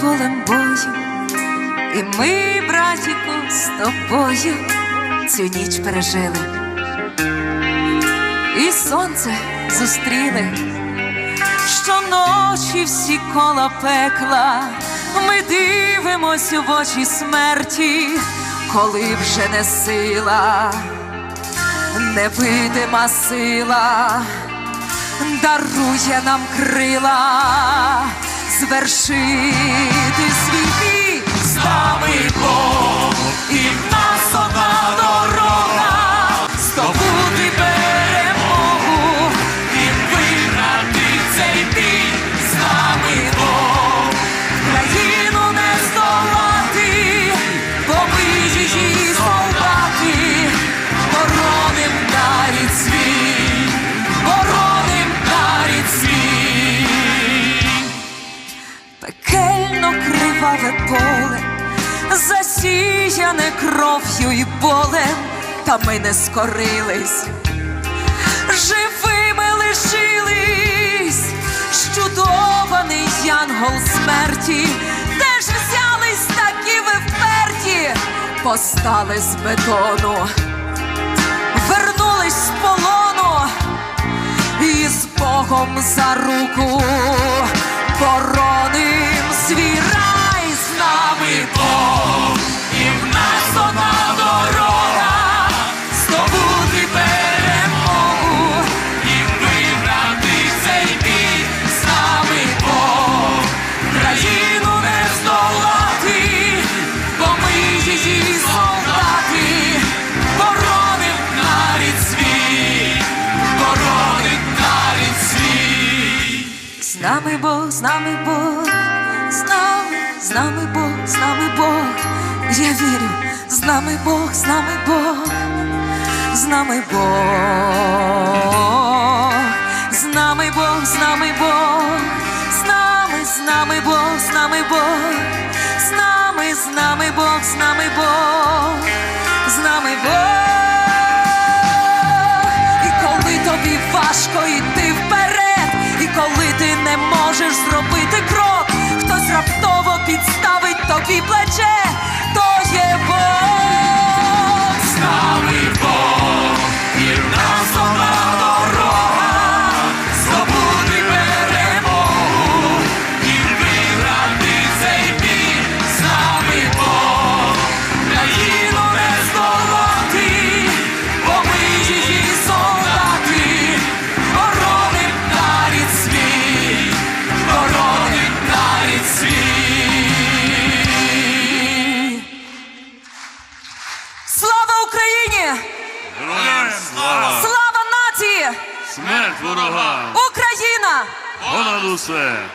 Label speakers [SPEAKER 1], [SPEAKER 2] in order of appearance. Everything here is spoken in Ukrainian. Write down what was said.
[SPEAKER 1] полем бою, і ми, братіку, з тобою цю ніч пережили, і сонце зустріли, щоночі всі кола пекла, ми дивимось в очі смерті, коли вже не сила, невидима сила дарує нам крила звершити свій бій з засіяне кров'ю і болем, та ми не скорились, живими лишились, щудований янгол смерті, де ж взялись такі ви вперті, постали з бетону, вернулись з полону і з Богом за руку З нами Бог, з нами Бог, з нами, з нами Бог, з нами Бог. Я вірю, з нами Бог, з нами Бог, з нами Бог, з нами Бог, з нами Бог, з нами, з нами Бог, з нами Бог, з нами, з нами Бог, з нами
[SPEAKER 2] Смерть ворога!
[SPEAKER 1] Україна!
[SPEAKER 2] Понад усе!